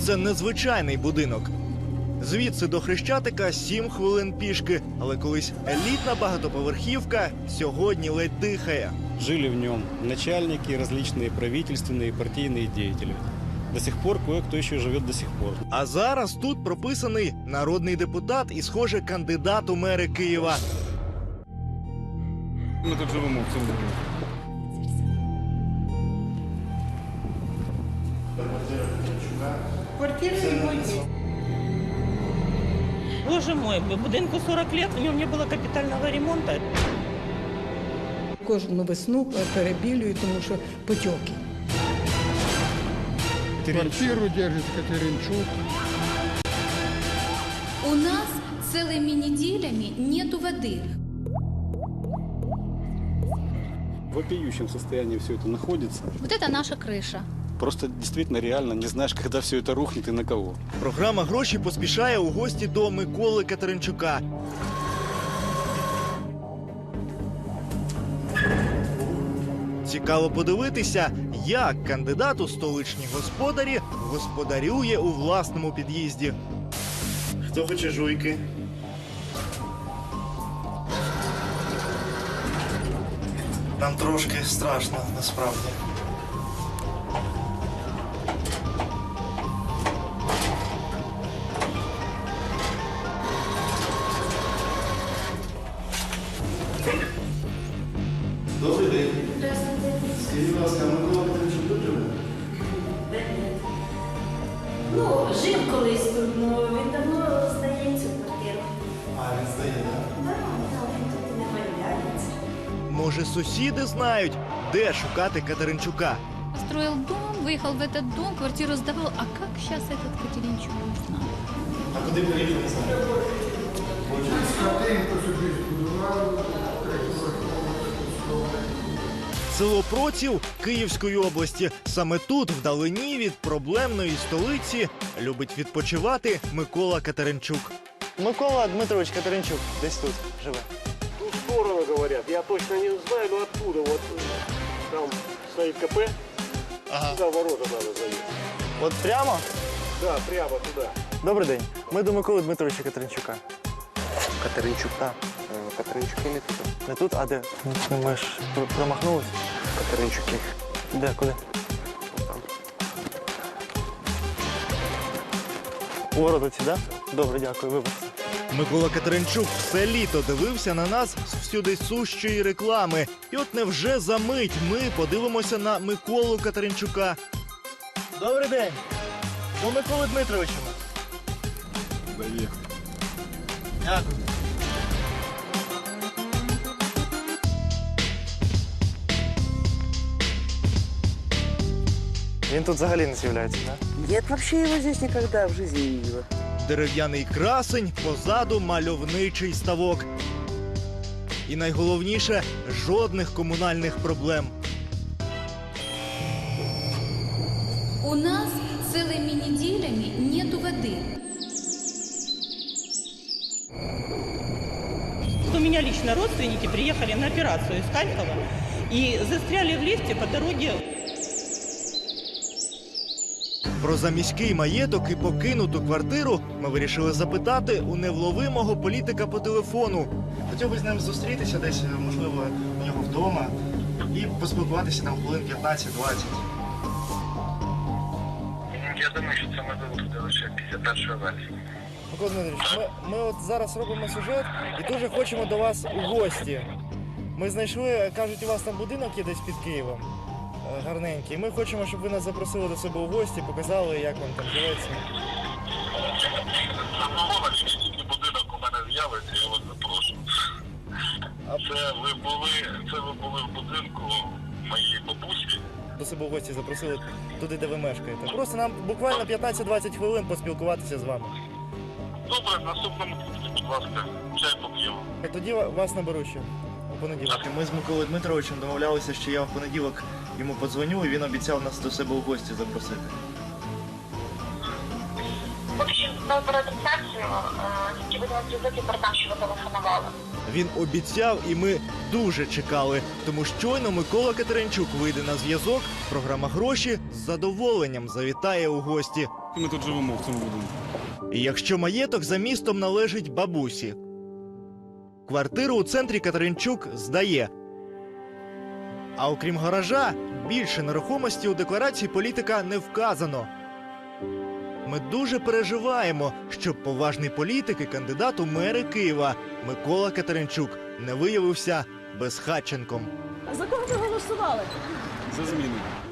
Це незвичайний будинок. Звідси до Хрещатика 7 хвилин пішки, але колись елітна багатоповерхівка сьогодні ледь дихає. Жили в нем начальники, различные правительственные и партийные деятели. До сих пор кое-кто еще живет до сих пор. А зараз тут прописаний народний депутат і, схоже, кандидат у мери Києва. Мы тут живем в цьому. Квартира ремонтні. Боже мой, будинку 40 лет, у нього не було капітального ремонту. Кожну весну перебілюю, тому що потьоки. Квартиру держит Катеринчук. У нас целыми неделями нету воды. вопиющем состоянии все это находится. Вот это наша крыша. Просто действительно реально не знаешь, когда все это рухнет и на кого. Програма гроші поспішає у гості до Миколи Катеринчука. Цікаво подивитися, як кандидат у столичні господарі господарює у власному під'їзді. Хто хоче жуйки? Нам трошки страшно, насправді. Добрий день. Скажіть, будь ласка, Микола Петричук тут живе? Ну, жив колись тут, але Може, сусіди знають, де шукати Катеринчука? Построил дом, выехал в этот дом, квартиру сдавал. А как сейчас этот Катеринчук не знаю. А куди приїхав, не знаю. Хатинку собі збудував, Село Проців Київської області. Саме тут, вдалині від проблемної столиці, любить відпочивати Микола Катеринчук. Микола Дмитрович Катеринчук десь тут живе. ту сторону говорят. Я точно не знаю, но откуда. Вот э, там стоит КП. Туда ворота надо заехать. От прямо? Да, прямо туда. Добрий день. Ми до Миколи Дмитровича Катеринчука. Катеринчук. Так. Е, Катеринчуки не тут. Не тут, а де? Ну, Ми ж пр- промахнулись. Катеринчуки. Де, куди? У ворота ці, да? Добре, дякую, вибачте. Микола Катеринчук все літо дивився на нас з всюди сущої реклами. І от невже за мить ми подивимося на Миколу Катеринчука. Добрий день. До Миколи Дмитровича. Дякую. Він тут взагалі не з'являється, так? Нет, вообще его здесь никогда в жизни не видела. Дерев'яний красень, позаду мальовничий ставок. І найголовніше жодних комунальних проблем. У нас целыми неделями нету воды. У меня лично родственники приехали на операцию из Харькова и застряли в лифте по дороге Про заміський маєток і покинуту квартиру ми вирішили запитати у невловимого політика по телефону. Хотів би з ним зустрітися десь, можливо, у нього вдома і поспілкуватися там хвилин 15-20. Я думаю, що це можливо буде лише після першої версії. Микола Дмитрович, ми, ми от зараз робимо сюжет і дуже хочемо до вас у гості. Ми знайшли, кажуть, у вас там будинок є десь під Києвом. Гарненький. Ми хочемо, щоб ви нас запросили до себе у гості, показали, як вам там живеться. Що тільки будинок у мене з'явиться, я вас запрошую. Це ви були, це ви були в будинку моєї бабусі. До себе у гості запросили туди, де ви мешкаєте. Просто нам буквально 15-20 хвилин поспілкуватися з вами. Добре, в наступному пункті, будь ласка, чай поп'ємо. Тоді вас наберу ще понеділок. Ми з Миколою Дмитровичем домовлялися, що я в понеділок йому подзвоню, і він обіцяв нас до себе у гості запросити. Він обіцяв, і ми дуже чекали. Тому щойно Микола Катеринчук вийде на зв'язок. Програма гроші з задоволенням завітає у гості. Ми тут живемо в цьому будинку. І якщо маєток за містом належить бабусі, квартиру у центрі Катеринчук здає. А окрім гаража, більше нерухомості у декларації політика не вказано. Ми дуже переживаємо, щоб поважний політик і кандидат у мери Києва Микола Катеринчук не виявився безхатченком. За кого ми голосували? За зміни.